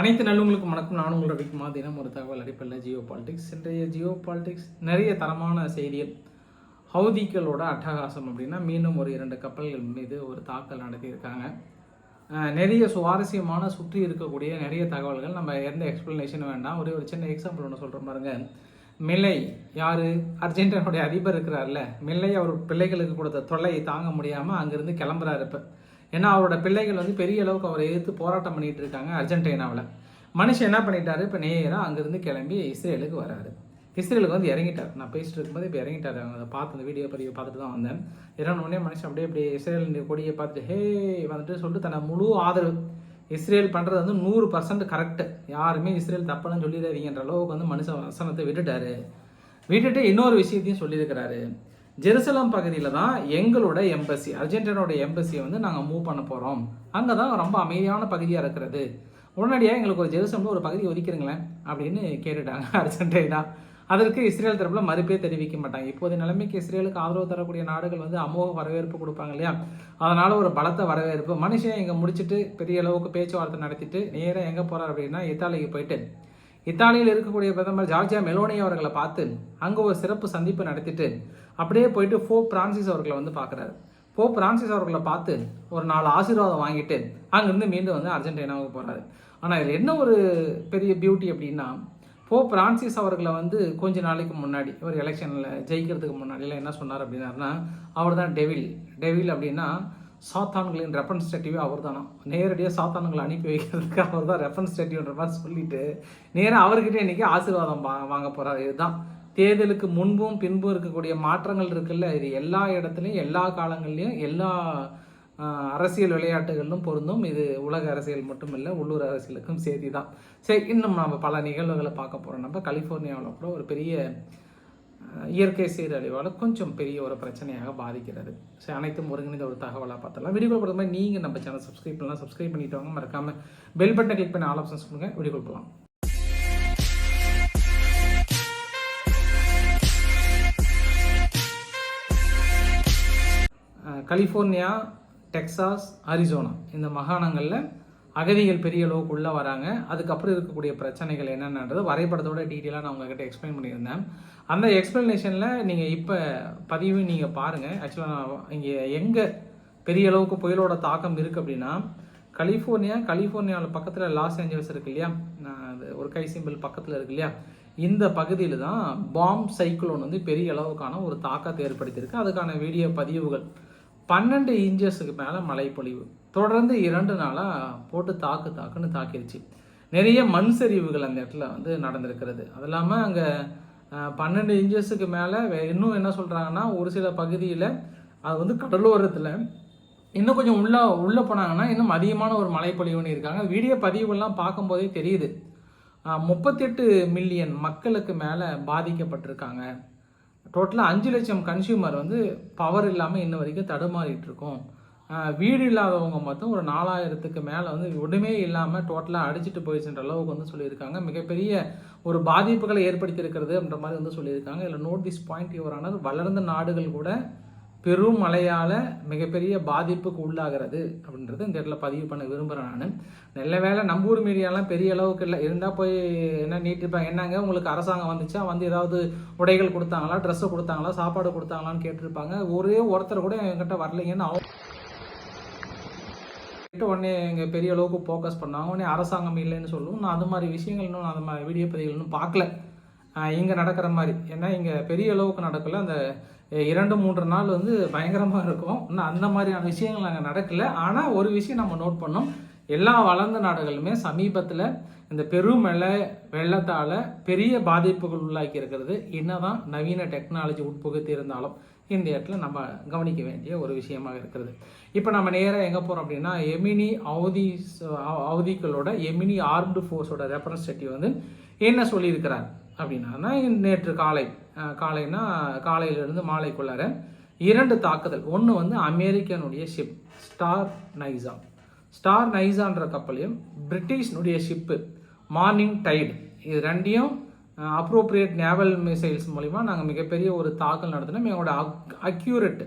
அனைத்து நல்லவங்களுக்கும் வணக்கம். நான் உங்களோட விக்மா தினம் ஒரு தகவல் அடிப்படையில் ஜியோ பாலிடிக்ஸ். இன்றைய ஜியோ பாலிடிக்ஸ் நிறைய தரமான செய்திகள். ஹவுதிகளோட அட்டகாசம் அப்படின்னா மீண்டும் ஒரு இரண்டு கப்பல்கள் மீது ஒரு தாக்கல் நடத்தியிருக்காங்க. நிறைய சுவாரஸ்யமான சுற்றி இருக்கக்கூடிய நிறைய தகவல்கள். நம்ம எந்த எக்ஸ்பிளனேஷன் வேண்டாம். ஒரே ஒரு சின்ன எக்ஸாம்பிள் ஒன்று சொல்கிற பாருங்க. மில்லை யார்? அர்ஜென்டினாவுடைய அதிபர் இருக்கிறார்ல. மில்லை அவர் பிள்ளைகளுக்கு கொடுத்த தொல்லையை தாங்க முடியாமல் அங்கேருந்து கிளம்புறாரு இப்போ. ஏன்னா அவரோட பிள்ளைகள் வந்து பெரிய அளவுக்கு அவரை எதிர்த்து போராட்டம் பண்ணிட்டு இருக்காங்க அர்ஜென்டினாவில். மனுஷன் என்ன பண்ணிட்டாரு? இப்போ நேராக அங்கேருந்து கிளம்பி இஸ்ரேலுக்கு வராரு. இஸ்ரேலுக்கு வந்து இறங்கிட்டார். நான் பேசிட்டு இருக்கும்போது இப்போ இறங்கிட்டார். அவங்க அதை பார்த்து அந்த வீடியோ பதிவு பார்த்துட்டு தான் வந்தேன். இரண்டு உடனே மனுஷன் அப்படியே அப்படியே இஸ்ரேல் கொடியை பார்த்துட்டு ஹே வந்துட்டு சொல்லிட்டு தன்னை முழு ஆதரவு இஸ்ரேல் பண்ணுறது வந்து நூறு பர்சன்ட் கரெக்டு யாருமே இஸ்ரேல் தப்புன்னு சொல்லிடாதீங்கன்ற அளவுக்கு வந்து மனுஷன் வசனத்தை விட்டுட்டாரு. விட்டுட்டு இன்னொரு விஷயத்தையும் சொல்லியிருக்கிறாரு. ஜெருசலம் பகுதியில் தான் எங்களோட எம்பசி அர்ஜென்டினாவோட எம்பசியை வந்து நாங்கள் மூவ் பண்ண போகிறோம் அங்கே தான் ரொம்ப அமைதியான பகுதியாக இருக்கிறது. உடனடியாக எங்களுக்கு ஒரு ஜெருசலம்ல ஒரு பகுதி ஒதுக்கிருங்களேன் அப்படின்னு கேட்டுட்டாங்க அர்ஜென்டினா. அதற்கு இஸ்ரேல் தரப்பில் மறுப்பே தெரிவிக்க மாட்டாங்க. இப்போதைய நிலைமைக்கு இஸ்ரேலுக்கு ஆதரவு தரக்கூடிய நாடுகள் வந்து அமோக வரவேற்பு கொடுப்பாங்க இல்லையா? அதனால் ஒரு பலத்த வரவேற்பு. மனுஷன் இங்கே முடிச்சுட்டு பெரிய அளவுக்கு பேச்சுவார்த்தை நடத்திட்டு நேராக எங்கே போகிறார் அப்படின்னா இத்தாலிக்கு போயிட்டு இத்தாலியில் இருக்கக்கூடிய பிரதமர் ஜார்ஜியா மெலோனி அவர்களை பார்த்து அங்கே ஒரு சிறப்பு சந்திப்பு நடத்திட்டு அப்படியே போயிட்டு ஃபோ பிரான்சிஸ் அவர்களை வந்து பார்க்குறாரு. ஃபோ பிரான்சிஸ் அவர்களை பார்த்து ஒரு நாலு ஆசீர்வாதம் வாங்கிட்டு அங்கேருந்து மீண்டும் வந்து அர்ஜென்டினாவுக்கு போகிறாரு ஆனால் இதில் என்ன ஒரு பெரிய பியூட்டி அப்படின்னா போ பிரான்சிஸ் அவர்களை வந்து கொஞ்ச நாளைக்கு முன்னாடி ஒரு எலெக்ஷனில் ஜெயிக்கிறதுக்கு முன்னாடிலாம் என்ன சொன்னார் அப்படின்னாருன்னா அவர் தான் டெவில். டெவில் அப்படின்னா சாத்தான்களின் ரெப்ரன்ஸ்டேட்டிவே அவர் தானா நேரடியாக சாத்தான்களை அனுப்பி வைக்கிறதுக்கு அவர் தான் ரெப்ரன்ஸ்டேட்டிவ்ன்ற மாதிரி சொல்லிட்டு நேராக அவர்கிட்ட இன்றைக்கி ஆசீர்வாதம் வா வாங்க போகிறார் இதுதான். தேர்தலுக்கு முன்பும் பின்பும் இருக்கக்கூடிய மாற்றங்கள் இருக்குல்ல? இது எல்லா இடத்துலையும் எல்லா காலங்கள்லையும் எல்லா அரசியல் விளையாட்டுகளிலும் பொருந்தும். இது உலக அரசியல் மட்டும் இல்லை உள்ளூர் அரசியலுக்கும் செய்தி தான் சரி இன்னும் நம்ம பல நிகழ்வுகளை பார்க்க போகிறோம் நம்ம கலிஃபோர்னியாவில் கூட ஒரு பெரிய இயற்கை சீரழிவால் கொஞ்சம் பெரிய ஒரு பிரச்சனையாக பாதிக்கிறது. சரி அனைத்தும் ஒருங்கிணைந்த ஒரு தகவலாக பார்த்தலாம் வீடியோ கொடுத்த மாதிரி நீங்கள் நம்ம சேனல் சப்ஸ்கிரைப் பண்ணலாம். சப்ஸ்கிரைப் பண்ணிட்டு வாங்க. மறக்காமல் பெல் பட்டனை கிளிக் பண்ணி ஆல் ஆப்ஷன்ஸ் கொடுங்க. வீடியோ கொடுக்கலாம் கலிஃபோர்னியா டெக்சாஸ் அரிசோனா இந்த மாகாணங்களில் அகதிகள் பெரிய அளவுக்கு உள்ளே வராங்க. அதுக்கப்புறம் இருக்கக்கூடிய பிரச்சனைகள் என்னென்னன்றது வரைபடத்தோட டீட்டெயிலாக நான் உங்ககிட்ட எக்ஸ்பிளைன் பண்ணியிருந்தேன். அந்த எக்ஸ்பிளனேஷனில் நீங்கள் இப்போ பதிவு நீங்கள் பாருங்கள் ஆக்சுவலாக நான் இங்கே எங்கே பெரிய அளவுக்கு புயலோட தாக்கம் இருக்குது அப்படின்னா கலிஃபோர்னியா கலிஃபோர்னியாவில் பக்கத்தில் லாஸ் ஏஞ்சல்ஸ் இருக்கு இல்லையா? நான் அது ஒரு கை சிம்பிள் பக்கத்தில் இருக்கு இல்லையா? இந்த பகுதியில் தான் பாம் சைக்ளோன் வந்து பெரிய அளவுக்கான ஒரு தாக்கத்தை ஏற்படுத்தியிருக்கு. அதுக்கான வீடியோ பதிவுகள் பன்னெண்டு இன்ச்சஸுக்கு மேலே மழைப்பொழிவு. தொடர்ந்து இரண்டு நாளாக போட்டு தாக்கு தாக்குன்னு தாக்கிருச்சு. நிறைய மண் சரிவுகள் அந்த இடத்துல வந்து நடந்திருக்கிறது. அது இல்லாமல் அங்கே பன்னெண்டு இன்ச்சஸுக்கு மேலே இன்னும் என்ன சொல்கிறாங்கன்னா ஒரு சில பகுதியில் அது வந்து கடலோரத்தில் இன்னும் கொஞ்சம் உள்ளே உள்ளே போனாங்கன்னா இன்னும் அதிகமான ஒரு மழைப்பொழிவுன்னு இருக்காங்க. வீடியோ பதிவுகள்லாம் பார்க்கும்போதே தெரியுது. முப்பத்தெட்டு மில்லியன் மக்களுக்கு மேலே பாதிக்கப்பட்டிருக்காங்க. டோட்டலாக அஞ்சு லட்சம் கன்சியூமர் வந்து பவர் இல்லாமல் இன்ன வரைக்கும் தடுமாறிட்டு இருக்கோம். வீடு இல்லாதவங்க மொத்தம் ஒரு நாலாயிரத்துக்கு மேலே வந்து ஒன்றுமே இல்லாமல் டோட்டலாக அடிச்சிட்டு போயிடுச்சுன்ற அளவுக்கு வந்து சொல்லியிருக்காங்க. மிகப்பெரிய ஒரு பாதிப்புகளை ஏற்படுத்தியிருக்கிறது அப்படின்ற மாதிரி வந்து சொல்லியிருக்காங்க. இதில் நோட் திஸ் பாயிண்ட் யுவரானது வளர்ந்த நாடுகள் கூட பெரும் மழையால் மிகப்பெரிய பாதிப்புக்கு உள்ளாகிறது அப்படின்றது இந்த இடத்துல பதிவு பண்ண விரும்புகிறேன் நான். நல்ல வேளை நம்ம ஊர் மீடியாலாம் பெரிய அளவுக்கு இல்லை. இருந்தால் போய் என்ன நீட்டிருப்பாங்க என்னங்க உங்களுக்கு அரசாங்கம் வந்துச்சா? வந்து ஏதாவது உடைகள் கொடுத்தாங்களா? ட்ரெஸ்ஸு கொடுத்தாங்களா? சாப்பாடு கொடுத்தாங்களான்னு கேட்டிருப்பாங்க. ஒரே ஒருத்தர் கூட என்கிட்ட வரலைங்கன்னு அவங்க விட்டு உடனே இங்கே பெரிய அளவுக்கு ஃபோக்கஸ் பண்ணாங்க. உடனே அரசாங்கம் இல்லைன்னு சொல்லுவோம் நான் அது மாதிரி விஷயங்கள் இன்னும் நான் அது மாதிரி வீடியோ பதிவுகள் இன்னும் பார்க்கல. இங்கே நடக்கிற மாதிரி. ஏன்னா இங்கே பெரிய அளவுக்கு நடக்கல. அந்த இரண்டு மூன்று நாள் வந்து பயங்கரமாக இருக்கும். இன்னும் அந்த மாதிரியான விஷயங்கள் அங்கே நடக்கல. ஆனால் ஒரு விஷயம் நம்ம நோட் பண்ணோம். எல்லா வளர்ந்த நாடுகளுமே சமீபத்தில் இந்த பெருமழை வெள்ளத்தால் பெரிய பாதிப்புகள் உள்ளாக்கி இருக்கிறது. என்னதான் நவீன டெக்னாலஜி உட்புகுத்தி இருந்தாலும் இந்த இடத்துல நம்ம கவனிக்க வேண்டிய ஒரு விஷயமாக இருக்கிறது. இப்போ நம்ம நேராக எங்கே போகிறோம் அப்படின்னா எமினி அவதி அவதிகளோட எமினி ஆர்ம்டு ஃபோர்ஸோட ரெப்ரஸன்டேட்டிவ் வந்து என்ன சொல்லியிருக்கிறார் அப்படின்னா நேற்று காலை அஹ், காலைனா காலையிலிருந்து மாலைக்குள்ளார இரண்டு தாக்குதல். ஒன்று வந்து அமெரிக்கனுடைய ஷிப் ஸ்டார் நைசா ஸ்டார் நைசான்ற கப்பலையும் பிரிட்டிஷ்னுடைய ஷிப்பு மார்னிங் டைடு இது ரெண்டையும் அப்ரோப்ரியேட் நேவல் மிசைல்ஸ் மூலிமா நாங்கள் மிகப்பெரிய ஒரு தாக்கல் நடத்தினோம். எங்களோட அக்யூரேட்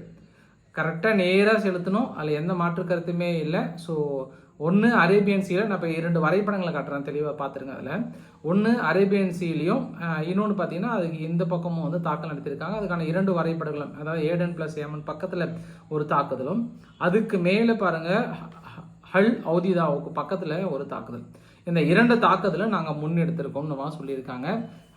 கரெக்டாக நேராக செலுத்தணும் அதில் எந்த மாற்று கருத்துமே இல்லை. ஸோ ஒன்று அரேபியன் சீல நான் இப்போ இரண்டு வரைபடங்களை காட்டுறேன் தெளிவாக பார்த்துருங்க அதில். ஒன்று அரேபியன் சீலையும் இன்னொன்று பார்த்தீங்கன்னா அதுக்கு இந்த பக்கமும் வந்து தாக்கல் நடத்தியிருக்காங்க அதுக்கான இரண்டு வரைபடங்களும் அதாவது ஏடன் ப்ளஸ் ஏமன் பக்கத்தில் ஒரு தாக்குதலும் அதுக்கு மேலே பாருங்கள் ஹல் அவுதிதாவுக்கு பக்கத்தில் ஒரு தாக்குதல். இந்த இரண்டு தாக்கத்தில் நாங்கள் முன்னெடுத்திருக்கோம்னு சொல்லியிருக்காங்க.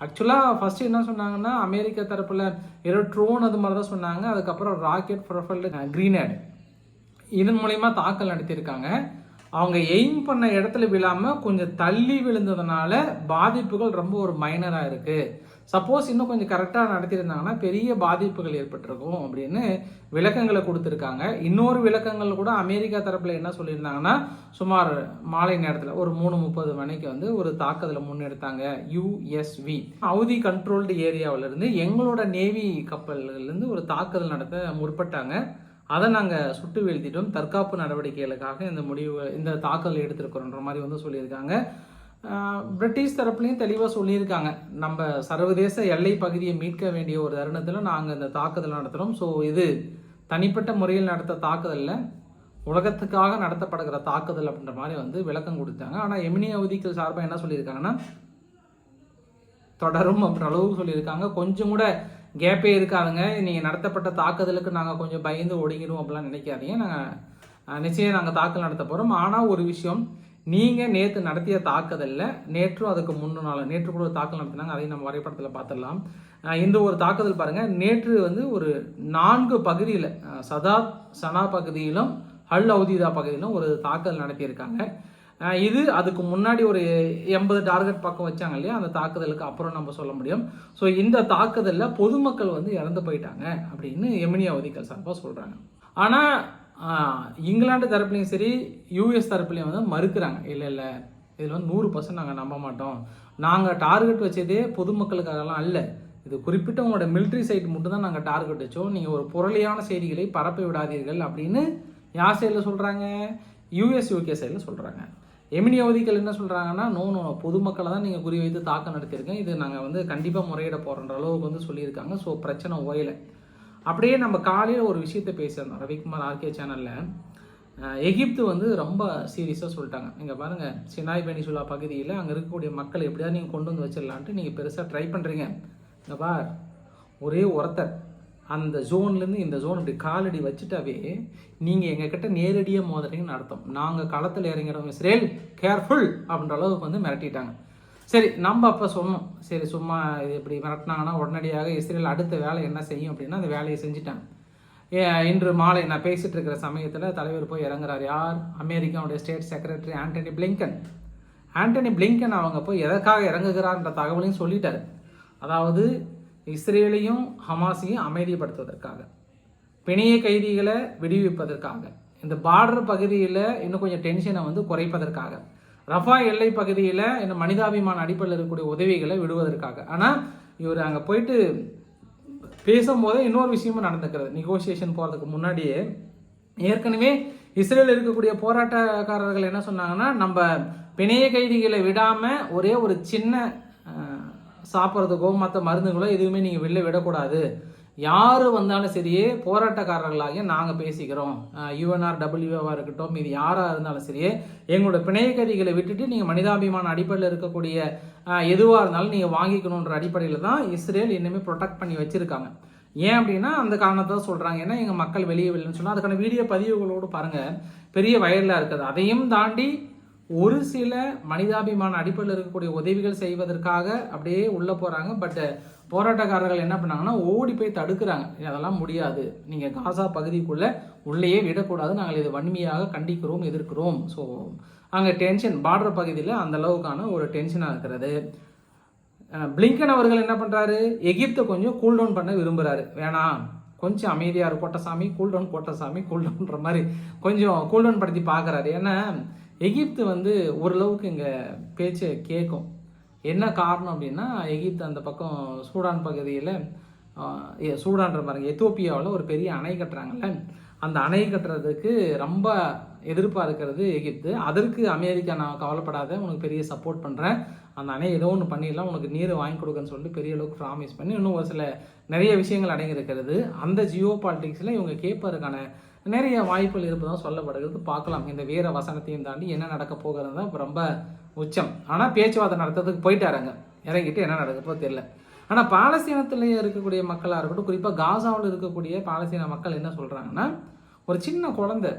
ஆக்சுவலாக ஃபஸ்ட்டு என்ன சொன்னாங்கன்னா அமெரிக்க தரப்பில் ஏதோ ட்ரோன் அது மாதிரி தான் சொன்னாங்க. அதுக்கப்புறம் ராக்கெட் ப்ரொஃபைல்டு க்ரீனேட் இதன் மூலயமா தாக்கல் நடத்தியிருக்காங்க. அவங்க எய்ம் பண்ண இடத்துல விழாமல் கொஞ்சம் தள்ளி விழுந்ததுனால பாதிப்புகள் ரொம்ப ஒரு மைனராக இருக்குது சப்போஸ் இன்னும் கொஞ்சம் கரெக்டாக நடத்தியிருந்தாங்கன்னா பெரிய பாதிப்புகள் ஏற்பட்டிருக்கும் அப்படின்னு விளக்கங்களை கொடுத்துருக்காங்க. இன்னொரு விளக்கங்கள் கூட அமெரிக்கா தரப்பில் என்ன சொல்லியிருந்தாங்கன்னா சுமார் மாலை நேரத்தில் ஒரு மூணு முப்பது மணிக்கு வந்து ஒரு தாக்குதலை முன்னெடுத்தாங்க யூஎஸ்வி ஹவுதி கண்ட்ரோல்டு ஏரியாவிலேருந்து எங்களோட நேவி கப்பல்கள்லேருந்து ஒரு தாக்குதல் நடத்த முற்பட்டாங்க. அதை நாங்கள் சுட்டு வீழ்த்திட்டோம். தற்காப்பு நடவடிக்கைகளுக்காக இந்த முடிவு இந்த தாக்கல் எடுத்திருக்கிறோன்ற மாதிரி வந்து சொல்லியிருக்காங்க. பிரிட்டிஷ் தரப்புலையும் தெளிவாக சொல்லியிருக்காங்க. நம்ம சர்வதேச எல்லை பகுதியை மீட்க வேண்டிய ஒரு தருணத்தில் நாங்கள் இந்த தாக்குதல் நடத்துகிறோம் ஸோ இது தனிப்பட்ட முறையில் நடத்த தாக்குதலில் உலகத்துக்காக நடத்தப்படுகிற தாக்குதல் அப்படின்ற மாதிரி வந்து விளக்கம் கொடுத்தாங்க. ஆனால் எமினி அவதிக்கள் சார்பாக என்ன சொல்லியிருக்காங்கன்னா தொடரும் அப்படின்ற அளவுக்கு சொல்லியிருக்காங்க. கொஞ்சம் கூட கேப்பே இருக்காதுங்க. நீங்கள் நடத்தப்பட்ட தாக்குதலுக்கு நாங்கள் கொஞ்சம் பயந்து ஒடுங்கிடும் அப்படிலாம் நினைக்காதீங்க. நாங்கள் நிச்சயம் நாங்கள் தாக்கல் நடத்த போகிறோம் ஆனால் ஒரு விஷயம் நீங்கள் நேற்று நடத்திய தாக்குதலில் நேற்றும் அதுக்கு முன்னு நாள் நேற்று கூட ஒரு தாக்கல் நடத்தினாங்க அதையும் நம்ம வரைபடத்தில் பார்த்துடலாம். இந்த ஒரு தாக்குதல் பாருங்கள் நேற்று வந்து ஒரு நான்கு பகுதியில் சதா சதாத் சனா பகுதியிலும் ஹல் அவுதிதா பகுதியிலும் ஒரு தாக்குதல் நடத்தியிருக்காங்க. இது அதுக்கு முன்னாடி ஒரு எண்பது டார்கெட் பக்கம் வச்சாங்க இல்லையா? அந்த தாக்குதலுக்கு அப்புறம் நம்ம சொல்ல முடியும். ஸோ இந்த தாக்குதலில் பொதுமக்கள் வந்து இறந்து போயிட்டாங்க அப்படின்னு எமினி அவதிகள் சார்பாக சொல்கிறாங்க ஆனால் இங்கிலாந்து தரப்புலையும் சரி யூஎஸ் தரப்புலையும் வந்து மறுக்கிறாங்க. இல்லை இல்லை. இதில் வந்து நூறு பர்சன்ட் நாங்கள் நம்ப மாட்டோம். நாங்கள் டார்கெட் வச்சதே பொதுமக்களுக்காகலாம் அல்ல. இது குறிப்பிட்ட உங்களோட மிலிட்ரி சைட் மட்டும் தான் நாங்கள் டார்கெட் வச்சோம். நீங்கள் ஒரு புரளியான செய்திகளை பரப்பி விடாதீர்கள் அப்படின்னு யார் சைடில் சொல்கிறாங்க யூஎஸ் யூகே சைடில் சொல்கிறாங்க எமினி அவதிகள் என்ன சொல்கிறாங்கன்னா நோ நோ பொதுமக்களை தான் நீங்கள் குறி வைத்து தாக்கம் நடத்தியிருக்கேன். இது நாங்கள் வந்து கண்டிப்பாக முறையிட போகிறன்ற அளவுக்கு வந்து சொல்லியிருக்காங்க. ஸோ பிரச்சனை ஓயலை. அப்படியே நம்ம காலையில் ஒரு விஷயத்த பேசியிருந்தோம். ரவிக்குமார் ஆர்கே சேனலில் எகிப்து வந்து ரொம்ப சீரியஸாக சொல்லிட்டாங்க. நீங்கள் பாருங்கள் சினாய் பெனிசுலா பகுதியில் அங்கே இருக்கக்கூடிய மக்களை எப்படியாவது நீங்கள் கொண்டு வந்து வச்சிடலான்ட்டு நீங்கள் பெருசாக ட்ரை பண்ணுறீங்க இங்கே பார் ஒரே ஒருத்தர் அந்த ஜோன்லேருந்து இந்த ஜோன் இப்படி காலடி வச்சுட்டாவே நீங்கள் எங்ககிட்ட நேரடியாக மோதுறீங்கன்னு அர்த்தம் நாங்கள் களத்தில் இறங்கிடும் இஸ்ரேல் கேர்ஃபுல் அப்படின்ற அளவுக்கு வந்து மிரட்டிட்டாங்க. சரி நம்ம அப்போ சொன்னோம் சரி சும்மா இது இப்படி மிரட்டினாங்கன்னா உடனடியாக இஸ்ரேல் அடுத்த வேலை என்ன செய்யும் அப்படின்னா அந்த வேலையை செஞ்சுட்டாங்க. ஏ, இன்று மாலை நான் பேசிகிட்டு இருக்கிற சமயத்தில் தலைவர் போய் இறங்குறார். யார்? அமெரிக்காவுடைய state secretary Antony Blinken Antony Blinken அவங்க போய் எதற்காக இறங்குகிறார்ன்ற தகவலையும் சொல்லிட்டார். அதாவது இஸ்ரேலையும் ஹமாஸையும் அமைதிப்படுத்துவதற்காக பிணைய கைதிகளை விடுவிப்பதற்காக இந்த பார்டர் பகுதியில் இன்னும் கொஞ்சம் டென்ஷனை வந்து குறைப்பதற்காக ரஃபா எல்லை பகுதியில் இந்த மனிதாபிமான அடிப்படையில் இருக்கக்கூடிய உதவிகளை விடுவதற்காக. ஆனால் இவர் அங்கே போயிட்டு பேசும்போதே இன்னொரு விஷயமும் நடந்துக்கிறது. நெகோசியேஷன் போகிறதுக்கு முன்னாடியே ஏற்கனவே இஸ்ரேல் இருக்கக்கூடிய போராட்டக்காரர்கள் என்ன சொன்னாங்கன்னா நம்ம பிணைய கைதிகளை விடாமல் ஒரே ஒரு சின்ன சாப்பிட்றதுக்கோ மற்ற மருந்துகளோ எதுவுமே நீங்கள் வெளில விடக்கூடாது. யார் வந்தாலும் சரியே போராட்டக்காரர்களாகிய நாங்கள் பேசிக்கிறோம். யுஎன்ஆர் டபிள்யூவாக இருக்கட்டும் இது யாராக இருந்தாலும் சரியே எங்களோட பிணையக்கதிகளை விட்டுட்டு நீங்கள் மனிதாபிமான அடிப்படையில் இருக்கக்கூடிய எதுவாக இருந்தாலும் நீங்கள் வாங்கிக்கணுன்ற அடிப்படையில் தான் இஸ்ரேல் இன்னுமே ப்ரொடெக்ட் பண்ணி வச்சுருக்காங்க. ஏன் அப்படின்னா அந்த காரணத்தை தான் சொல்கிறாங்க ஏன்னா எங்கள் மக்கள் வெளியே இல்லைன்னு சொன்னால் அதுக்கான வீடியோ பதிவுகளோடு பாருங்கள் பெரிய வயலில் இருக்குது. அதையும் தாண்டி ஒரு சில மனிதாபிமான அடிப்படையில் இருக்கக்கூடிய உதவிகள் செய்வதற்காக அப்படியே உள்ளே போகிறாங்க பட் போராட்டக்காரர்கள் என்ன பண்ணாங்கன்னா ஓடி போய் தடுக்கிறாங்க. அதெல்லாம் முடியாது. நீங்கள் காசா பகுதிக்குள்ளே உள்ளேயே விடக்கூடாது. நாங்கள் இதை வன்மையாக கண்டிக்கிறோம் எதிர்க்கிறோம். ஸோ அங்கே டென்ஷன் பார்டர் பகுதியில் அந்த அளவுக்கான ஒரு டென்ஷனாக இருக்கிறது. பிளிங்கன் அவர்கள் என்ன பண்ணுறாரு எகிப்தை கொஞ்சம் கூல் டவுன் பண்ண விரும்புகிறாரு வேணாம் கொஞ்சம் அமைதியாக இருக்கும் Kottasamy cool down Kottasamy cool டவுன்ற மாதிரி கொஞ்சம் கூல் டவுன் படுத்தி பார்க்குறாரு. ஏன்னா எகிப்து வந்து ஓரளவுக்கு இங்கே பேச்சை கேட்கும் என்ன காரணம் அப்படின்னா எகிப்து அந்த பக்கம் சூடான் பகுதியில் சூடான்ற பாருங்க எத்தோப்பியாவில் ஒரு பெரிய அணை கட்டுறாங்கல்ல. அந்த அணை கட்டுறதுக்கு ரொம்ப எதிர்ப்பாக இருக்கிறது எகிப்து. அதற்கு அமெரிக்கா நான் கவலைப்படாத உனக்கு பெரிய சப்போர்ட் பண்ணுறேன் அந்த அணை ஏதோ ஒன்று பண்ணிடலாம் உனக்கு நீர் வாங்கி கொடுக்கன்னு சொல்லிட்டு பெரிய அளவுக்கு ப்ராமிஸ் பண்ணி இன்னும் ஒரு சில நிறைய விஷயங்கள் அடங்கியிருக்கிறது. அந்த ஜியோ பாலிட்டிக்ஸில் இவங்க கேட்பதற்கான நிறைய வாய்ப்புகள் இருப்பதாக சொல்லப்படுகிறது. பார்க்கலாம். இந்த வீர வசனத்தையும் தாண்டி என்ன நடக்க போகிறது தான் ரொம்ப உச்சம். ஆனால் பேச்சுவார்த்தை நடத்துறதுக்கு போயிட்டாருங்க. இறங்கிட்டு என்ன நடக்கப்போ தெரில தெரியல. ஆனால் பாலஸ்தீனத்தில் இருக்கக்கூடிய மக்களாக இருக்கட்டும் குறிப்பாக காசாவில் இருக்கக்கூடிய பாலஸ்தீன மக்கள் என்ன சொல்கிறாங்கன்னா ஒரு சின்ன குழந்தை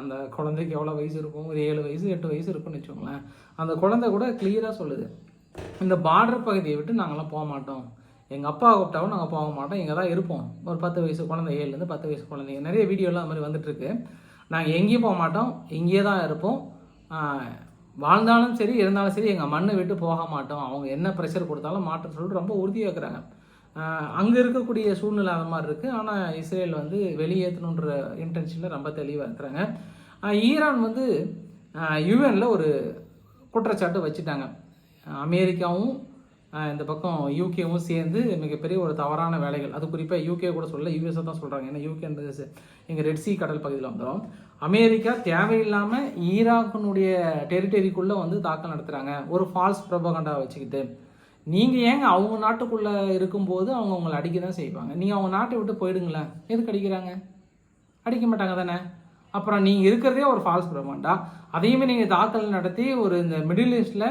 அந்த குழந்தைக்கு எவ்வளோ வயசு இருக்கும்? ஒரு ஏழு வயசு எட்டு வயசு இருக்கும்னு வச்சுக்கோங்களேன். அந்த குழந்தை கூட கிளியராக சொல்லுது. இந்த பார்டர் பகுதியை விட்டு நாங்களாம் போக மாட்டோம். எங்கள் அப்பா கூப்பிட்டாவும் நாங்கள் போக மாட்டோம். இங்கே தான் இருப்போம். ஒரு பத்து வயசு குழந்தை ஏழுலேருந்து பத்து வயசு குழந்தைங்க நிறைய வீடியோலாம் அது மாதிரி வந்துட்டுருக்கு. நாங்கள் எங்கேயும் போக மாட்டோம். இங்கேயே தான் இருப்போம். வாழ்ந்தாலும் சரி இருந்தாலும் சரி எங்கள் மண்ணை விட்டு போக மாட்டோம். அவங்க என்ன ப்ரெஷர் கொடுத்தாலும் மாட்டோம்னு சொல்லிட்டு ரொம்ப உறுதியாக இருக்கிறாங்க. அங்கே இருக்கக்கூடிய சூழ்நிலை அந்த மாதிரி இருக்குது ஆனால் இஸ்ரேல் வந்து வெளியேற்றணுன்ற இன்டென்ஷனில் ரொம்ப தெளிவாக இருக்கிறாங்க. ஈரான் வந்து யூஎனில் ஒரு குற்றச்சாட்டு வச்சுட்டாங்க. அமெரிக்காவும் இந்த பக்கம் யூகேவும் சேர்ந்து மிகப்பெரிய ஒரு தவறான வேலைகள். அது குறிப்பாக யூகே கூட சொல்ல யூஎஸ்ஐ தான் சொல்கிறாங்க ஏன்னா யூகேன்றது எங்கள் ரெட் சி கடல் பகுதியில் வந்துடும் அமெரிக்கா தேவையில்லாமல் ஈராக்கினுடைய டெரிட்டரிக்குள்ளே வந்து தாக்கல் நடத்துகிறாங்க ஒரு ஃபால்ஸ் ப்ரொபகண்டா வச்சுக்கிட்டு. நீங்கள் ஏங்க அவங்க நாட்டுக்குள்ளே இருக்கும்போது அவங்க உங்களை அடிக்க தான் செய்வாங்க. நீங்கள் அவங்க நாட்டை விட்டு போயிடுங்களேன். எதுக்கு அடிக்கிறாங்க? அடிக்க மாட்டாங்க தானே? அப்புறம் நீங்கள் இருக்கிறதே ஒரு ஃபால்ஸ் ப்ரொபகண்டா அதையுமே நீங்கள் தாக்கல் நடத்தி ஒரு இந்த மிடில் ஈஸ்டில்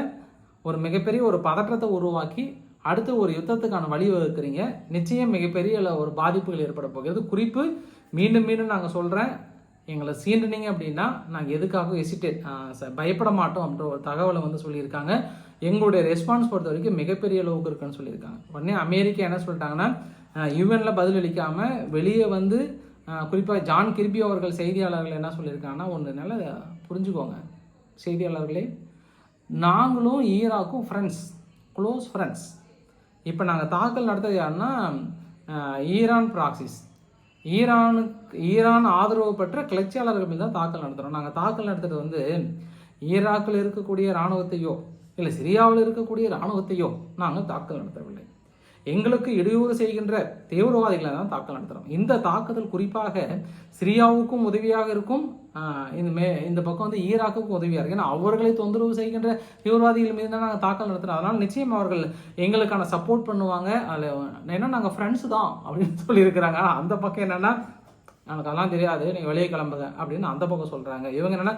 ஒரு மிகப்பெரிய ஒரு பதற்றத்தை உருவாக்கி அடுத்து ஒரு யுத்தத்துக்கான வழிவகுக்கிறீங்க நிச்சயம் மிகப்பெரிய ஒரு பாதிப்புகள் ஏற்பட போகிறது. குறிப்பு மீண்டும் மீண்டும் நாங்கள் சொல்கிறேன் எங்களை சீண்டுனீங்க அப்படின்னா நாங்கள் எதுக்காக எசிட்டேட் பயப்பட மாட்டோம் அப்படின்ற ஒரு தகவலை வந்து சொல்லியிருக்காங்க. எங்களுடைய ரெஸ்பான்ஸ் பொறுத்த வரைக்கும் மிகப்பெரிய அளவுக்கு இருக்குன்னு சொல்லியிருக்காங்க. உடனே அமெரிக்கா என்ன சொல்லிட்டாங்கன்னா யூஎனில் பதில் அளிக்காமல் வெளியே வந்து குறிப்பாக ஜான் கிர்பி அவர்கள் செய்தியாளர்கள் என்ன சொல்லியிருக்காங்கன்னா ஒன்று புரிஞ்சுக்கோங்க. செய்தியாளர்களே நாங்களும் ஈராக்கும் ஃப்ரெண்ட்ஸ் க்ளோஸ் ஃப்ரெண்ட்ஸ் இப்போ நாங்கள் தாக்கல் நடத்தது யாருன்னா ஈரான் ப்ராக்சிஸ் ஈரானுக்கு ஈரான் ஆதரவு பெற்ற கிளர்ச்சியாளர்கள் மீது தான் தாக்கல் நடத்துகிறோம் நாங்கள் தாக்கல் நடத்துறது வந்து ஈராக்கில் இருக்கக்கூடிய இராணுவத்தையோ இல்லை சிரியாவில் இருக்கக்கூடிய இராணுவத்தையோ நாங்கள் தாக்கல் நடத்தவில்லை. எங்களுக்கு இடையூறு செய்கின்ற தீவிரவாதிகளை தான் தாக்கல் நடத்துகிறோம் இந்த தாக்குதல் குறிப்பாக சிரியாவுக்கும் உதவியாக இருக்கும் இந்த மே இந்த பக்கம் வந்து ஈராக்குக்கும் உதவியாக இருக்கும். ஏன்னா அவர்களை தொந்தரவு செய்கின்ற தீவிரவாதிகள் மீது தான் நாங்கள் தாக்கல் நடத்துகிறோம் அதனால் நிச்சயம் அவர்கள் எங்களுக்கான சப்போர்ட் பண்ணுவாங்க. அதில் ஏன்னா நாங்கள் ஃப்ரெண்ட்ஸ் தான் அப்படின்னு சொல்லியிருக்கிறாங்க. ஆனால் அந்த பக்கம் என்னென்னா எனக்கு அதெல்லாம் தெரியாது. நீங்கள் வெளியே கிளம்புங்க. அப்படின்னு அந்த பக்கம் சொல்கிறாங்க இவங்க என்னென்னா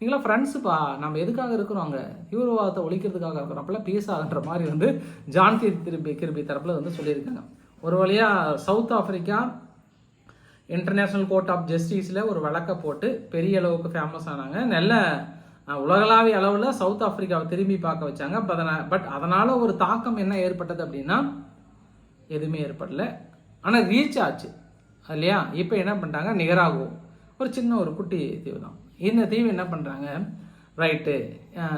நீங்களாம் ஃப்ரெண்ட்ஸுப்பா நம்ம எதுக்காக இருக்கிறோம் அங்கே? தீவிரவாதத்தை ஒழிக்கிறதுக்காக இருக்கிறோம். அப்பெல்லாம் பேசாதுன்ற மாதிரி வந்து ஜான்கி திருப்பி கிருபி தரப்பில் வந்து சொல்லியிருக்காங்க. ஒரு வழியாக South Africa international court of ஜஸ்டிஸில் ஒரு வழக்கை போட்டு பெரிய அளவுக்கு ஃபேமஸ் ஆனாங்க. நல்ல உலகளாவிய அளவில் சவுத் ஆஃப்ரிக்காவை திரும்பி பார்க்க வச்சாங்க. பட் அதனால் பட் அதனால் ஒரு தாக்கம் என்ன ஏற்பட்டது அப்படின்னா எதுவுமே ஏற்படல. ஆனால் ரீச் ஆச்சு. இல்லையா? இப்போ என்ன பண்ணிட்டாங்க? நிகராகும் ஒரு சின்ன ஒரு குட்டி தீவு தான். இந்த தீவு என்ன பண்ணுறாங்க ரைட்டு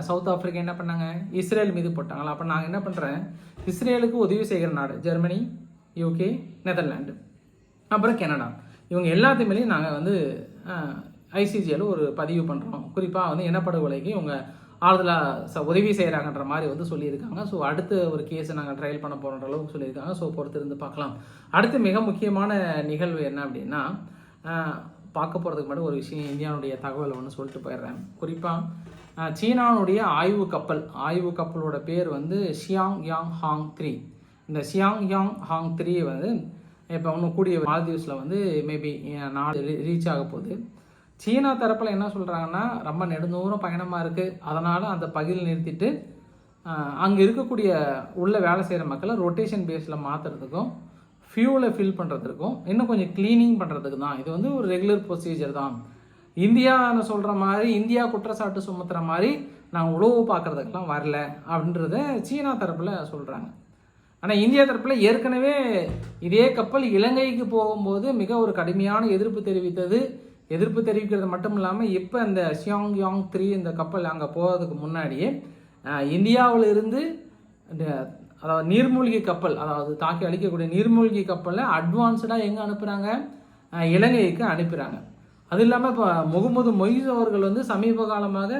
சவுத் ஆஃப்ரிக்கா என்ன பண்ணாங்க? இஸ்ரேல் மீது போட்டாங்களா? அப்போ நாங்கள் என்ன பண்ணுறேன் இஸ்ரேலுக்கு உதவி செய்கிற நாடு ஜெர்மனி யூகே நெதர்லாண்டு அப்புறம் கனடா. இவங்க எல்லாத்தையுமே நாங்கள் வந்து ஐசிஜியில் ஒரு பதிவு பண்ணுறோம் குறிப்பாக வந்து இனப்படுகொலைக்கு இவங்க ஆறுதலாக ச உதவி செய்கிறாங்கன்ற மாதிரி வந்து சொல்லியிருக்காங்க. ஸோ அடுத்த ஒரு கேஸை நாங்கள் ட்ரையல் பண்ண போகிற அளவுக்கு சொல்லியிருக்காங்க. ஸோ பொறுத்திருந்து பார்க்கலாம். அடுத்து மிக முக்கியமான நிகழ்வு என்ன அப்படின்னா பார்க்க போகிறதுக்கு முன்னாடி ஒரு விஷயம் இந்தியாவுடைய தகவல் ஒன்று சொல்லிட்டு போயிடுறேன். குறிப்பாக சீனாவுடைய ஆய்வு கப்பல் ஆய்வு கப்பலோட பேர் வந்து ஷியாங் யாங் ஹாங் த்ரீ இந்த ஷியாங் யாங் ஹாங் த்ரீ வந்து இப்போ ஒன்று கூடிய மால்தீவ்ஸில் வந்து மேபி நாடு ரீச் ஆக போகுது. சீனா தரப்பில் என்ன சொல்கிறாங்கன்னா ரொம்ப நெடுந்தூரம் பயணமாக இருக்குது அதனால் அந்த பகுதியில் நிறுத்திட்டு அங்கே இருக்கக்கூடிய உள்ள வேலை செய்கிற மக்களை ரொட்டேஷன் பேஸில் மாற்றுறதுக்கும் ஃபியூலை ஃபில் பண்ணுறதுக்கும் இன்னும் கொஞ்சம் க்ளீனிங் பண்ணுறதுக்கு தான். இது வந்து ஒரு ரெகுலர் ப்ரொசீஜர் தான். இந்தியான்னு சொல்கிற மாதிரி இந்தியா குற்றச்சாட்டு சுமத்துற மாதிரி நான் உழவு பார்க்குறதுக்கெலாம் வரல அப்படின்றத சீனா தரப்பில் சொல்கிறாங்க ஆனால் இந்தியா தரப்பில் ஏற்கனவே இதே கப்பல் இலங்கைக்கு போகும்போது மிக ஒரு கடுமையான எதிர்ப்பு தெரிவித்தது. எதிர்ப்பு தெரிவிக்கிறது மட்டும் இல்லாமல் இப்போ இந்த ஷியாங் யாங் த்ரீ இந்த கப்பல் அங்கே போகிறதுக்கு முன்னாடியே இந்தியாவிலிருந்து இருந்து இந்த அதாவது நீர்மூழ்கி கப்பல் அதாவது தாக்கி அழிக்கக்கூடிய நீர்மூழ்கி கப்பலை அட்வான்ஸ்டாக எங்கே அனுப்புகிறாங்க இலங்கைக்கு அனுப்புகிறாங்க அது இல்லாமல் இப்போ முகமது மொய்ஸ் அவர்கள் வந்து சமீப காலமாக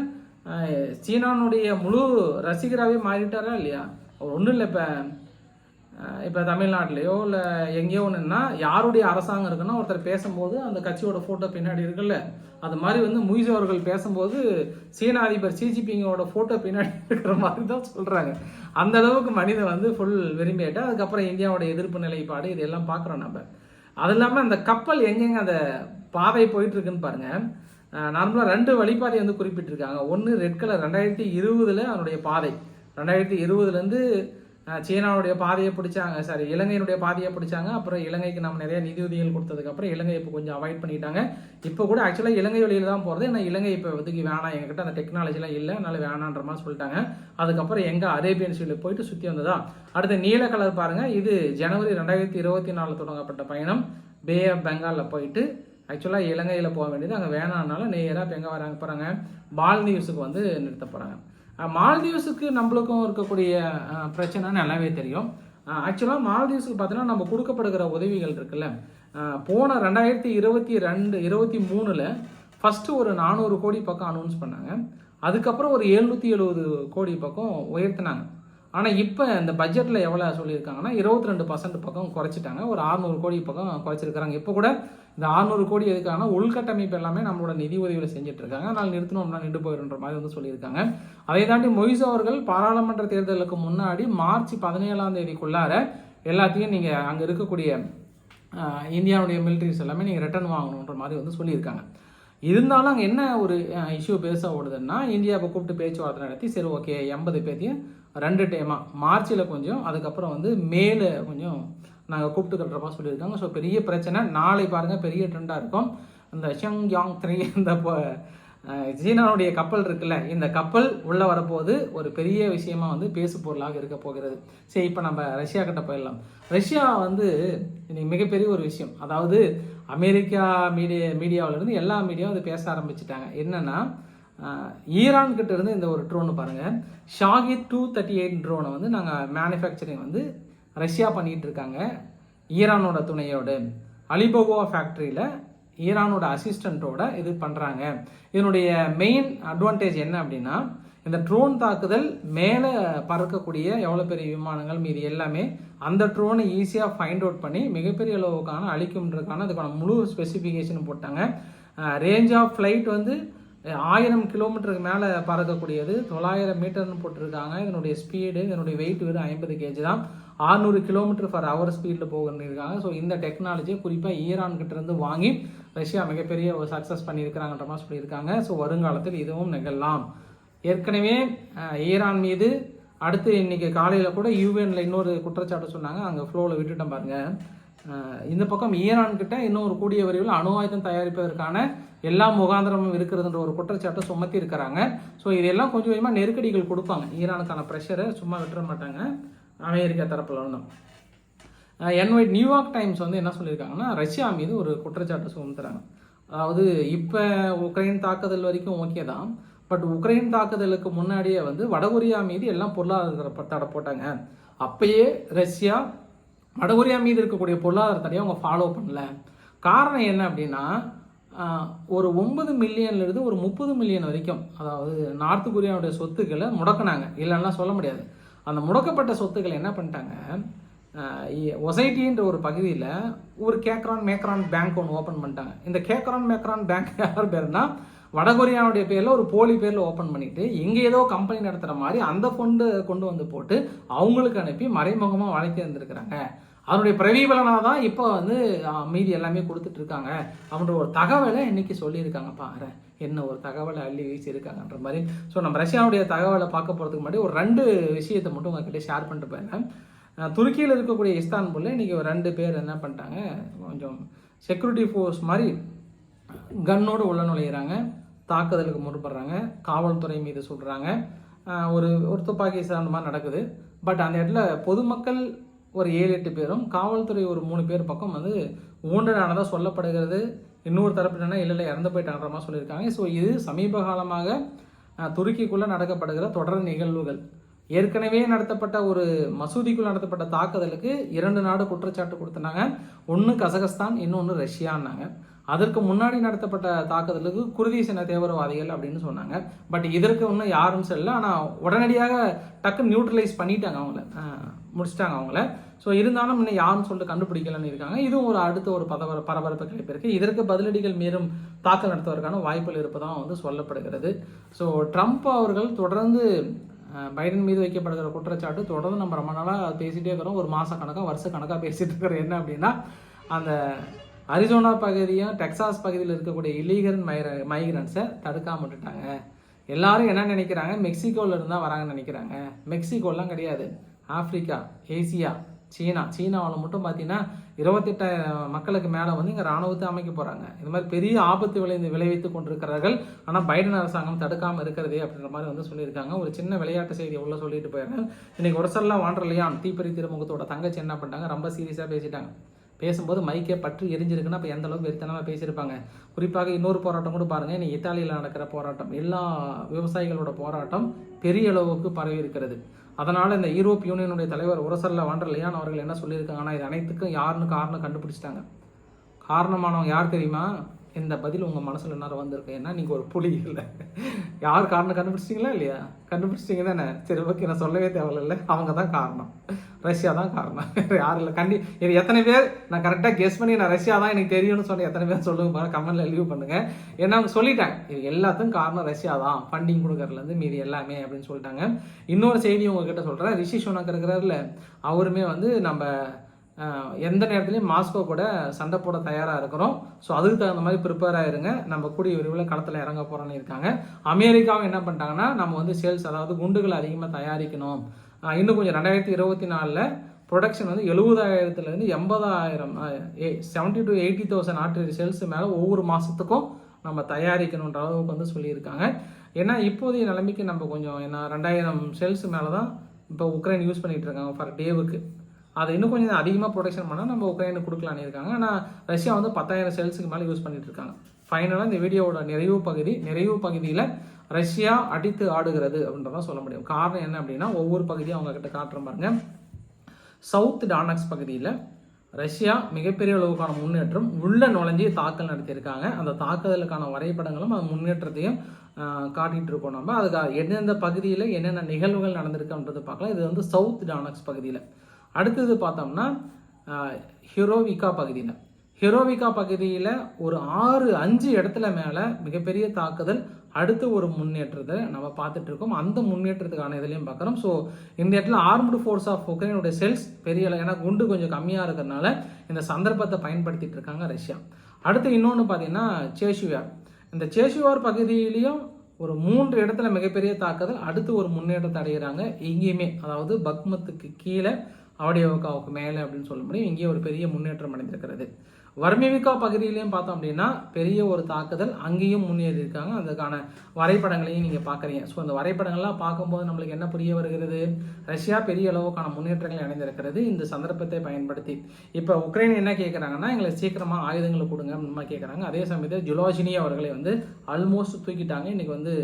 சீனானுடைய முழு ரசிகராகவே மாறிட்டாரா இல்லையா? அவர் ஒன்றும் இல்லை இப்போ இப்போ தமிழ்நாட்டிலையோ இல்லை எங்கேயோ ஒன்றுன்னா யாருடைய அரசாங்கம் இருக்குன்னா ஒருத்தர் பேசும்போது அந்த கட்சியோட ஃபோட்டோ பின்னாடி இருக்குல்ல அது மாதிரி வந்து முய்ஸ் அவர்கள் பேசும்போது சீன அதிபர் சிஜிபிங்கோட ஃபோட்டோ பின்னாடி இருக்கிற மாதிரி தான் சொல்கிறாங்க அந்த அளவுக்கு மனிதன் வந்து ஃபுல் விரும்பிட்டா அதுக்கப்புறம் இந்தியாவோட எதிர்ப்பு நிலைப்பாடு இதெல்லாம் பார்க்குறோம் நம்ம. அது இல்லாமல் அந்த கப்பல் எங்கெங்க அந்த பாதை போயிட்டுருக்குன்னு பாருங்கள் நார்மலாக ரெண்டு வழிபாதை வந்து குறிப்பிட்டிருக்காங்க. ஒன்று ரெட் கலர் ரெண்டாயிரத்தி இருபதில் அதனுடைய பாதை. ரெண்டாயிரத்தி இருபதுலேருந்து சீனாவுடைய பாதையை பிடிச்சாங்க சாரி இலங்கையினுடைய பாதையை பிடிச்சாங்க. அப்புறம் இலங்கைக்கு நம்ம நிறைய நிதியுதவிகள் கொடுத்ததுக்கப்புறம் இலங்கை இப்போ கொஞ்சம் அவாய்ட் பண்ணிட்டாங்க. இப்போ கூட ஆக்சுவலாக இலங்கை வழியில் தான் போகிறது ஏன்னா இலங்கை இப்போ இதுக்கு வேணாம். எங்ககிட்ட அந்த டெக்னாலஜிலாம் இல்லை. அதனால வேணான்ற மாதிரி சொல்லிட்டாங்க. அதுக்கப்புறம் எங்கே அரேபியன் சீலில் போயிட்டு சுற்றி வந்ததா? அடுத்து நீல கலர் பாருங்கள் இது ஜனவரி ரெண்டாயிரத்தி இருபத்தி நாலு தொடங்கப்பட்ட பயணம். பே ஆஃப் பெங்காலில் போயிட்டு ஆக்சுவலாக இலங்கையில் போக வேண்டியது. அங்கே வேணாம்னால நேராக இப்போ எங்கே வராங்க போகிறாங்க பால் நியூஸுக்கு வந்து நிறுத்த போகிறாங்க மால்தீவ்ஸுக்கு நம்மளுக்கும் இருக்கக்கூடிய பிரச்சனைன்னு பிரச்சனை நல்லாவே தெரியும். ஆக்சுவலாக மால்தீவ்ஸுக்கு பார்த்தீங்கன்னா நம்ம கொடுக்கப்படுகிற உதவிகள் இருக்குல்ல. போன ரெண்டாயிரத்தி இருபத்தி ரெண்டு இருபத்தி மூணில் ஃபஸ்ட்டு ஒரு நானூறு கோடி பக்கம் அனௌன்ஸ் பண்ணாங்க. அதுக்கப்புறம் ஒரு எழுநூற்றி எழுபது கோடி பக்கம் உயர்த்தினாங்க. ஆனால் இப்போ இந்த பட்ஜெட்டில் எவ்வளோ சொல்லியிருக்காங்கன்னா இருபத்தி ரெண்டு பர்சன்ட் பக்கம் குறைச்சிட்டாங்க. ஒரு 600 கோடி பக்கம் குறைச்சிருக்கிறாங்க. இப்போ கூட இந்த 600 கோடி எதுக்கான உள்கட்டமைப்பு எல்லாமே நம்மளோட நிதி உதவியில் செஞ்சுட்டு இருக்காங்க அதனால் நிறுத்தணும்னா நின்று போயிடுன்ற மாதிரி வந்து சொல்லியிருக்காங்க. அதை தாண்டி மொய்ஸ் அவர்கள் பாராளுமன்ற தேர்தலுக்கு முன்னாடி மார்ச் பதினேழாம் தேதிக்குள்ளார எல்லாத்தையும் நீங்கள் அங்கே இருக்கக்கூடிய இந்தியாவுடைய மிலிட்ரிஸ் எல்லாமே நீங்கள் ரிட்டர்ன் வாங்கணுன்ற மாதிரி வந்து சொல்லியிருக்காங்க. இருந்தாலும் அங்கே என்ன ஒரு இஷ்யூ பேச ஓடுதுன்னா இந்தியாவை கூப்பிட்டு பேச்சுவார்த்தை நடத்தி சரி ஓகே எண்பது பேர்த்தையும் ரெண்டு டைமாக மார்ச்சில் கொஞ்சம் அதுக்கப்புறம் வந்து மேலே கொஞ்சம் நாங்கள் கூப்பிட்டு கட்டுறப்பா சொல்லியிருக்காங்க ஸோ பெரிய பிரச்சனை. நாளை பாருங்கள் பெரிய ட்ரெண்டாக இருக்கும். இந்த ஷங் யாங் த்ரீ இந்த சீனாவுடைய கப்பல் இருக்குல்ல இந்த கப்பல் உள்ளே வரப்போது ஒரு பெரிய விஷயமா வந்து பேசு பொருளாக இருக்க போகிறது. சரி இப்போ நம்ம ரஷ்யா கிட்ட போயிடலாம். ரஷ்யா வந்து இன்னைக்கு மிகப்பெரிய ஒரு விஷயம். அதாவது அமெரிக்கா மீடியா மீடியாவிலேருந்து எல்லா மீடியாவும் அது பேச ஆரம்பிச்சிட்டாங்க. என்னென்னா ஆஹ், ஈரான் கிட்ட இருந்து இந்த ஒரு ட்ரோனு பாருங்கள் ஷாகித் டூ தேர்ட்டி எயிட் ட்ரோனை வந்து நாங்கள் மேனுஃபேக்சரிங் வந்து ரஷ்யா பண்ணிட்டு இருக்காங்க ஈரானோட துணையோடு. அலிபோகோவா ஃபேக்ட்ரியில் ஈரானோட அசிஸ்டண்ட்டோட இது பண்ணுறாங்க இதனுடைய மெயின் அட்வான்டேஜ் என்ன அப்படின்னா இந்த ட்ரோன் தாக்குதல் மேலே பறக்கக்கூடிய எவ்வளோ பெரிய விமானங்கள் மீது எல்லாமே அந்த ட்ரோனை ஈஸியாக ஃபைண்ட் அவுட் பண்ணி மிகப்பெரிய அளவுக்கான அழிக்கும்ன்றதுக்கான அதுக்கான முழு ஸ்பெசிஃபிகேஷன் போட்டாங்க. ரேஞ்ச் ஆஃப் ஃப்ளைட் வந்து ஆயிரம் கிலோமீட்டருக்கு மேலே பறக்கக்கூடியது. தொள்ளாயிரம் மீட்டர்னு போட்டிருக்காங்க. இதனுடைய ஸ்பீடு இதனுடைய வெயிட் வெறும் ஐம்பது கேஜி தான். 600 கிலோமீட்டர் ஃபர் ஹவர் ஸ்பீடில் போகிருக்காங்க ஸோ இந்த டெக்னாலஜியை குறிப்பாக ஈரான் வாங்கி ரஷ்யா மிகப்பெரிய ஒரு சக்ஸஸ் பண்ணியிருக்கிறாங்கன்ற மாதிரி சொல்லியிருக்காங்க. ஸோ வருங்காலத்தில் இதுவும் நிகழலாம். ஏற்கனவே ஈரான் மீது அடுத்து இன்றைக்கி காலையில் கூட யூஎனில் இன்னொரு குற்றச்சாட்டு சொன்னாங்க. அங்கே ஃப்ளோவில் விட்டுட்டோம் பாருங்கள் இந்த பக்கம் ஈரான் கிட்ட இன்னும் ஒரு கூடிய விரைவில் அணு ஆயுதம் தயாரிப்பதற்கான எல்லா முகாந்திரமும் இருக்கிறதுன்ற ஒரு குற்றச்சாட்டை சுமத்தி இருக்கிறாங்க ஸோ இதெல்லாம் கொஞ்சம் கொஞ்சமாக நெருக்கடிகள் கொடுப்பாங்க. ஈரானுக்கான ப்ரெஷரை சும்மா விட்டுற மாட்டாங்க. அமெரிக்கா தரப்பில் இருந்தோம் என்ஒய் நியூயார்க் டைம்ஸ் வந்து என்ன சொல்லியிருக்காங்கன்னா ரஷ்யா மீது ஒரு குற்றச்சாட்டை சுமத்துறாங்க. அதாவது இப்போ உக்ரைன் தாக்குதல் வரைக்கும் ஓகே தான். பட் உக்ரைன் தாக்குதலுக்கு முன்னாடியே வந்து வடகொரியா மீது எல்லாம் பொருளாதார தடை போட்டாங்க. அப்பயே ரஷ்யா வடகொரியா மீது இருக்கக்கூடிய பொருளாதார தடையை அவங்க ஃபாலோ பண்ணல. காரணம் என்ன அப்படின்னா ஒரு ஒன்பது மில்லியன்லேருந்து ஒரு முப்பது மில்லியன் வரைக்கும் அதாவது நார்த் கொரியாவுடைய சொத்துக்களை முடக்குனாங்க. இல்லைன்னா சொல்ல முடியாது. அந்த முடக்கப்பட்ட சொத்துக்களை என்ன பண்ணிட்டாங்க? ஒசைட்டின்ற ஒரு பகுதியில் ஒரு கேக்ரான் மேக்ரான் பேங்க் ஒன்று ஓப்பன் பண்ணிட்டாங்க. இந்த கேக்ரான் மேக்ரான் பேங்க் யார் பேர்னா வடகொரியாவுடைய பேரில் ஒரு போலி பேரில் ஓப்பன் பண்ணிவிட்டு இங்கே ஏதோ கம்பெனி நடத்துகிற மாதிரி அந்த ஃபண்டு கொண்டு வந்து போட்டு அவங்களுக்கு அனுப்பி மறைமுகமாக வழக்கி இருந்திருக்கிறாங்க அதனுடைய பிரதிபலனாக தான் இப்போ வந்து மீதி எல்லாமே கொடுத்துட்டு இருக்காங்க அவனுடைய ஒரு தகவலை இன்னைக்கு சொல்லியிருக்காங்க. பாரு என்ன ஒரு தகவலை அள்ளி வீசியிருக்காங்கன்ற மாதிரி. ஸோ நம்ம ரஷ்யாவுடைய தகவலை பார்க்க போகிறதுக்கு முன்னாடி ஒரு ரெண்டு விஷயத்தை மட்டும் உங்ககிட்ட ஷேர் பண்ணிட்டு போயிருந்தேன் துருக்கியில் இருக்கக்கூடிய இஸ்தான்புல்ல இன்னைக்கு ஒரு ரெண்டு பேர் என்ன பண்ணிட்டாங்க கொஞ்சம் செக்யூரிட்டி ஃபோர்ஸ் மாதிரி கன்னோடு உள்ள நுழையிறாங்க. தாக்குதலுக்கு முற்படுறாங்க. காவல்துறை மீது சொல்கிறாங்க ஒரு ஒரு துப்பாக்கி சார்ந்த மாதிரி நடக்குது. பட் அந்த இடத்துல பொதுமக்கள் ஒரு ஏழு எட்டு பேரும். காவல்துறை ஒரு மூணு பேர் பக்கம் வந்து ஊண்டனானதாக சொல்லப்படுகிறது. இன்னொரு தரப்பு என்னன்னா இல்லை இல்லை இறந்து போயிட்டான்ற மாதிரி சொல்லியிருக்காங்க. ஸோ இது சமீப காலமாக துருக்கிக்குள்ளே நடக்கப்படுகிற தொடர் நிகழ்வுகள். ஏற்கனவே நடத்தப்பட்ட ஒரு மசூதிக்குள் நடத்தப்பட்ட தாக்குதலுக்கு இரண்டு நாடு குற்றச்சாட்டு கொடுத்தனாங்க. ஒன்று கசகஸ்தான் இன்னொன்று ரஷ்யான்னாங்க. அதற்கு முன்னாடி நடத்தப்பட்ட தாக்குதலுக்கு குருதி சின்ன தீவிரவாதிகள் அப்படின்னு சொன்னாங்க. பட் இதற்கு இன்னும் யாரும் செல்லல ஆனால் உடனடியாக டக்கு நியூட்ரலைஸ் பண்ணிட்டாங்க அவங்கள. முடிச்சிட்டாங்க அவங்கள. ஸோ இருந்தாலும் இன்னும் யாருன்னு சொல்லிட்டு கண்டுபிடிக்கலன்னு இருக்காங்க. இதுவும் ஒரு அடுத்த ஒரு பதவர பரபரப்பு கிடைப்பிருக்கு இதற்கு பதிலடிகள் மீறும் தாக்கல் நடத்துவதற்கான வாய்ப்புகள் இருப்பதாக வந்து சொல்லப்படுகிறது. ஸோ ட்ரம்ப் அவர்கள் தொடர்ந்து பைடன் மீது வைக்கப்படுகிற குற்றச்சாட்டு தொடர்ந்து நம்ம ரொம்ப நாளாக பேசிகிட்டே இருக்கிறோம். ஒரு மாத கணக்காக வருஷ கணக்காக பேசிகிட்டு இருக்கிற என்ன அப்படின்னா அந்த அரிசோனா பகுதியும் டெக்சாஸ் பகுதியில் இருக்கக்கூடிய இல்லீகல் மைர மைக்ரன்ஸை தடுக்காம விட்டுட்டாங்க. எல்லாரும் என்ன நினைக்கிறாங்க? மெக்சிகோவில் இருந்தால் வராங்கன்னு நினைக்கிறாங்க. மெக்சிகோலாம் கிடையாது. ஆப்பிரிக்கா ஏசியா சீனா சீனாவில் மட்டும் பார்த்தீங்கன்னா இருபத்தெட்டாயிரம் மக்களுக்கு மேலே வந்து இங்கே ராணுவத்தை அமைக்க போகிறாங்க. இந்த மாதிரி பெரிய ஆபத்து விளைந்து விளைவித்து கொண்டிருக்கிறார்கள். ஆனால் பைடன் அரசாங்கம் தடுக்காமல் இருக்கிறதே அப்படின்ற மாதிரி வந்து சொல்லியிருக்காங்க. ஒரு சின்ன விளையாட்டு செய்தி உள்ள சொல்லிட்டு போயிருக்கேன் இன்னைக்கு ஒரு சல்லாம் வாண்டர்லையான் தீப்பறி திருமுகத்தோட தங்கச்சி என்ன பண்ணிட்டாங்க? ரொம்ப சீரியஸாக பேசிட்டாங்க. பேசும்போது மைக்கே பற்றி எரிஞ்சிருக்குன்னா அப்போ எந்த அளவுக்கு வெறித்தனமாக பேசியிருப்பாங்க? குறிப்பாக இன்னொரு போராட்டம் கூட பாருங்க. இன்னைக்கு இத்தாலியில் நடக்கிற போராட்டம். எல்லா விவசாயிகளோட போராட்டம் பெரிய அளவுக்கு பரவி இருக்கிறது. அதனால் இந்த யூரோப் யூனியனுடைய தலைவர் உரசல்ல வாண்டர்லையான் அவர்கள் என்ன சொல்லியிருக்காங்கன்னா இது அனைத்துக்கும் யாருன்னு காரணம் கண்டுபிடிச்சிட்டாங்க. காரணமானவங்க யார் தெரியுமா? இந்த பதில் உங்கள் மனசில் என்ன வந்திருக்கு. ஏன்னா நீங்கள் ஒரு புலி இல்லை. யார் காரணம் கண்டுபிடிச்சிட்டிங்களா இல்லையா? கண்டுபிடிச்சிட்டிங்க தானே. சரி ஓகே நான் சொல்லவே தேவையில்ல. அவங்க தான் காரணம். ரஷ்யா தான் காரணம். வேறு யாரும் இல்லை. கண்டி இது எத்தனை பேர் நான் கரெக்டாக கெஸ் பண்ணி நான் ரஷ்யா தான் எனக்கு தெரியும்னு சொன்ன எத்தனை பேர் சொல்லுங்க பாருங்க கமெண்ட்ல லீவ் பண்ணுங்க. ஏன்னா அவங்க சொல்லிட்டாங்க. இது எல்லாத்துக்கும் காரணம் ரஷ்யா தான் ஃபண்டிங் கொடுக்கறதுலேருந்து மீதி எல்லாமே அப்படின்னு சொல்லிட்டாங்க. இன்னொரு செய்தி உங்ககிட்ட சொல்கிறேன் ரிஷி சுனக் இருக்கிறாருல அவருமே வந்து நம்ம எந்த நேரத்துலையும் மாஸ்கோ கூட சண்டை போட தயாராக இருக்கிறோம். ஸோ அதுக்கு தகுந்த மாதிரி ப்ரிப்பேர் ஆயிருங்க நம்ம கூடிய விரைவில் களத்தில் இறங்க போகிறோன்னு இருக்காங்க. அமெரிக்காவும் என்ன பண்ணிட்டாங்கன்னா நம்ம வந்து சேல்ஸ் அதாவது குண்டுகள் அதிகமாக தயாரிக்கணும். இன்னும் கொஞ்சம் ரெண்டாயிரத்தி இருபத்தி நாலில் ப்ரொடக்ஷன் வந்து எழுபதாயிரத்துலேருந்து எண்பதாயிரம் a seventy to eighty thousand ordinary sales மேலே ஒவ்வொரு மாதத்துக்கும் நம்ம தயாரிக்கணுன்ற அளவுக்கு வந்து சொல்லியிருக்காங்க. ஏன்னா இப்போதைய நிலைமைக்கு நம்ம கொஞ்சம் என்ன ரெண்டாயிரம் சேல்ஸ் மேலே தான் இப்போ உக்ரைன் யூஸ் பண்ணிகிட்டு இருக்காங்க ஃபார் டேவுக்கு அதை இன்னும் கொஞ்சம் அதிகமாக ப்ரொடக்ஷன் பண்ணால் நம்ம உக்ரைனுக்கு கொடுக்கலான்னு இருக்காங்க. ஆனால் ரஷ்யா வந்து பத்தாயிரம் செல்ஸுக்கு மேலே யூஸ் பண்ணிகிட்டு இருக்காங்க ஃபைனலாக இந்த வீடியோவோட நிறைவு பகுதி நிறைவு பகுதியில் ரஷ்யா அடித்து ஆடுகிறது அப்படின்றதான் சொல்ல முடியும். காரணம் என்ன அப்படின்னா ஒவ்வொரு பகுதியும் அவங்க கிட்ட காட்டுற பாருங்க. சவுத் டானக்ஸ் பகுதியில் ரஷ்யா மிகப்பெரிய அளவுக்கான முன்னேற்றம் உள்ள நுழைஞ்சி தாக்கல் நடத்தியிருக்காங்க. அந்த தாக்குதலுக்கான வரைபடங்களும் அந்த முன்னேற்றத்தையும் காட்டிகிட்டு இருக்கோம் நம்ம. அதுக்கு எந்தெந்த பகுதியில் என்னென்ன நிகழ்வுகள் நடந்திருக்குன்றது பார்க்கலாம். இது வந்து சவுத் டானக்ஸ் பகுதியில். அடுத்தது பார்த்தோம்னா ஹீரோவிகா ஹிரோவிகா பகுதியில். ஹீரோவிகா பகுதியில் ஒரு ஆறு அஞ்சு இடத்துல மேலே மிகப்பெரிய தாக்குதல் அடுத்து ஒரு முன்னேற்றத்தை நம்ம பார்த்துட்டு இருக்கோம் அந்த முன்னேற்றத்துக்கான இதுலையும் பார்க்குறோம். ஸோ இந்த இடத்துல ஆர்ம்டு ஃபோர்ஸ் ஆஃப் உக்ரைனுடைய செல்ஸ் பெரிய ஏன்னா குண்டு கொஞ்சம் கம்மியாக இருக்கிறதுனால இந்த சந்தர்ப்பத்தை பயன்படுத்திட்டு இருக்காங்க ரஷ்யா. அடுத்து இன்னொன்று பார்த்தீங்கன்னா சேஷுவார் இந்த சேஷுவார் பகுதியிலையும் ஒரு மூன்று இடத்துல மிகப்பெரிய தாக்குதல் அடுத்து ஒரு முன்னேற்றத்தை அடைகிறாங்க எங்கேயுமே அதாவது பக்மத்துக்கு கீழே ஆடியோவுக்காவுக்கு மேலே அப்படின்னு சொல்ல முடியும். இங்கேயே ஒரு பெரிய முன்னேற்றம் அடைந்திருக்கிறது. வர்மிவிகா பகுதியிலையும் பார்த்தோம் அப்படின்னா பெரிய ஒரு தாக்குதல் அங்கேயும் முன்னேறி இருக்காங்க அதுக்கான வரைபடங்களையும் நீங்கள் பார்க்குறீங்க. ஸோ அந்த வரைபடங்கள்லாம் பார்க்கும்போது நம்மளுக்கு என்ன புரிய வருகிறது? ரஷ்யா பெரிய அளவுக்கான முன்னேற்றங்களை அடைந்திருக்கிறது. இந்த சந்தர்ப்பத்தை பயன்படுத்தி. இப்போ உக்ரைன் என்ன கேட்குறாங்கன்னா எங்களை சீக்கிரமாக ஆயுதங்களை கொடுங்க அப்படின்னு கேட்குறாங்க அதே சமயத்தில் ஜுலாஜினி அவர்களை வந்து ஆல்மோஸ்ட் தூக்கிட்டாங்க. இன்றைக்கி வந்து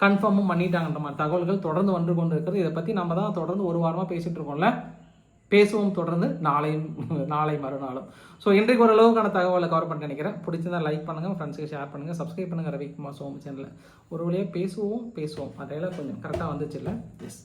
கன்ஃபார்மும் பண்ணிட்டாங்கன்ற மாதிரி தகவல்கள் தொடர்ந்து வந்து கொண்டு இருக்கிறது இதை பற்றி நம்ம தான் தொடர்ந்து ஒரு வாரமாக பேசிகிட்டு இருக்கோம்ல. பேசுவோம் தொடர்ந்து நாளையும் நாளை மறுநாளும். ஸோ இன்றைக்கு ஓரளவுக்கான தகவலை கவர் பண்ணிட்டு நினைக்கிறேன். பிடிச்சிருந்தா லைக் பண்ணுங்கள் ஃப்ரெண்ட்ஸுக்கு ஷேர் பண்ணுங்கள் சப்ஸ்கிரைப் பண்ணுங்கள் ரவிக்குமார் சோம சேனலில் ஒரு வழியாக பேசுவோம் பேசுவோம். அதையெல்லாம் கொஞ்சம் கரெக்டாக வந்துச்சு இல்லை? எஸ்